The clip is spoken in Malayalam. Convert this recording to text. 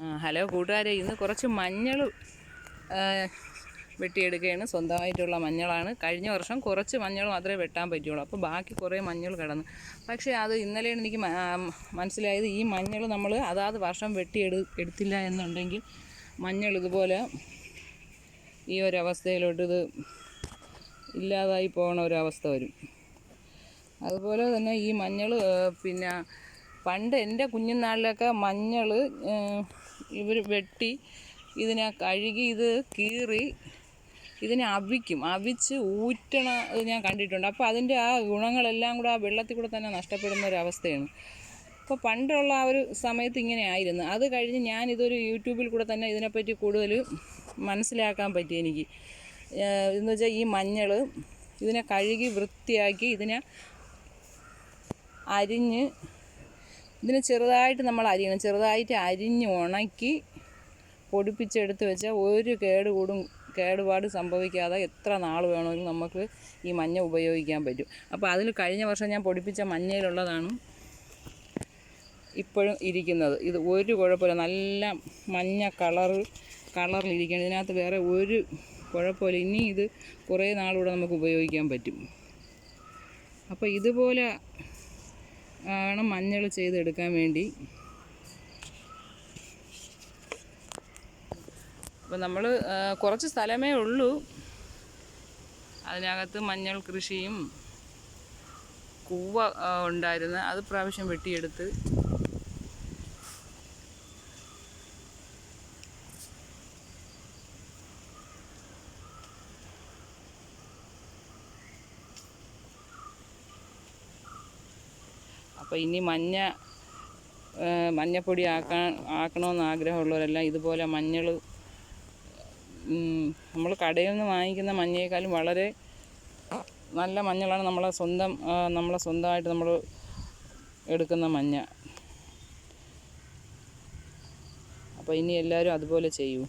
ഹലോ കൂട്ടുകാരെ ഇന്ന് കുറച്ച് മഞ്ഞൾ വെട്ടിയെടുക്കുകയാണ്. സ്വന്തമായിട്ടുള്ള മഞ്ഞളാണ്. കഴിഞ്ഞ വർഷം കുറച്ച് മഞ്ഞൾ മാത്രമേ വെട്ടാൻ പറ്റുള്ളൂ. അപ്പോൾ ബാക്കി കുറേ മഞ്ഞൾ കിടന്നു. പക്ഷേ അത് ഇന്നലെയാണ് എനിക്ക് മനസ്സിലായത്. ഈ മഞ്ഞൾ നമ്മൾ അതാത് വർഷം വെട്ടിയെടു എടുത്തില്ല എന്നുണ്ടെങ്കിൽ മഞ്ഞൾ ഇതുപോലെ ഈ ഒരവസ്ഥയിലോട്ട് ഇത് ഇല്ലാതായി പോകുന്ന ഒരവസ്ഥ വരും. അതുപോലെ തന്നെ ഈ മഞ്ഞൾ പിന്നെ പണ്ട് എന്റെ കുഞ്ഞുനാളിലൊക്കെ മഞ്ഞൾ ഇവർ വെട്ടി ഇതിനെ കഴുകി ഇത് കീറി ഇതിനെ അവിക്കും. അവിച്ച് ഊറ്റണ ഞാൻ കണ്ടിട്ടുണ്ട്. അപ്പോൾ അതിന്റെ ആ ഗുണങ്ങളെല്ലാം കൂടെ ആ വെള്ളത്തിൽ കൂടെ തന്നെ നഷ്ടപ്പെടുന്ന ഒരു അവസ്ഥയാണ്. അപ്പോൾ പണ്ടുള്ള ആ ഒരു സമയത്ത് ഇങ്ങനെ ആയിരുന്നു. അത് കഴിഞ്ഞ് ഞാൻ ഇതൊരു യൂട്യൂബിൽ കൂടെ തന്നെ ഇതിനെപ്പറ്റി കൂടുതൽ മനസ്സിലാക്കാൻ പറ്റി എനിക്ക്. എന്ന് വെച്ചാൽ ഈ മഞ്ഞൾ ഇതിനെ കഴുകി വൃത്തിയാക്കി ഇതിനെ അരിഞ്ഞ് ഇതിനെ ചെറുതായിട്ട് നമ്മൾ അരിയണം. ചെറുതായിട്ട് അരിഞ്ഞ് ഉണക്കി പൊടിപ്പിച്ചെടുത്ത് വെച്ചാൽ ഒരു കേടുകൂടും കേടുപാട് സംഭവിക്കാതെ എത്ര നാൾ വേണമെങ്കിലും നമുക്ക് ഈ മഞ്ഞ ഉപയോഗിക്കാൻ പറ്റും. അപ്പോൾ അതിൽ കഴിഞ്ഞ വർഷം ഞാൻ പൊടിപ്പിച്ച മഞ്ഞയിലുള്ളതാണ് ഇപ്പോഴും ഇരിക്കുന്നത്. ഇത് ഒരു കുഴപ്പമില്ല. നല്ല മഞ്ഞ കളറ് കളറിലിരിക്കണം ഇതിനകത്ത് വേറെ ഒരു കുഴപ്പമില്ല. ഇനി ഇത് കുറേ നാളൂടെ നമുക്ക് ഉപയോഗിക്കാൻ പറ്റും. അപ്പോൾ ഇതുപോലെ ആണ് മഞ്ഞൾ ചെയ്തെടുക്കാൻ വേണ്ടി. അപ്പോൾ നമ്മൾ കുറച്ച് സ്ഥലമേ ഉള്ളൂ. അതിനകത്ത് മഞ്ഞൾ കൃഷിയും കൂവ ഉണ്ടായിരുന്നു അത് പ്രാവശ്യം വെട്ടിയെടുത്ത് അപ്പോൾ ഇനി മഞ്ഞ മഞ്ഞപ്പൊടി ആക്കാൻ ആക്കണമെന്ന് ആഗ്രഹമുള്ളവരെല്ലാം ഇതുപോലെ മഞ്ഞൾ നമ്മൾ കടയിൽ നിന്ന് വാങ്ങിക്കുന്ന മഞ്ഞയേക്കാളും വളരെ നല്ല മഞ്ഞളാണ് നമ്മളെ സ്വന്തം നമ്മളെ സ്വന്തമായിട്ട് നമ്മൾ എടുക്കുന്ന മഞ്ഞ. അപ്പോൾ ഇനി എല്ലാവരും അതുപോലെ ചെയ്യൂ.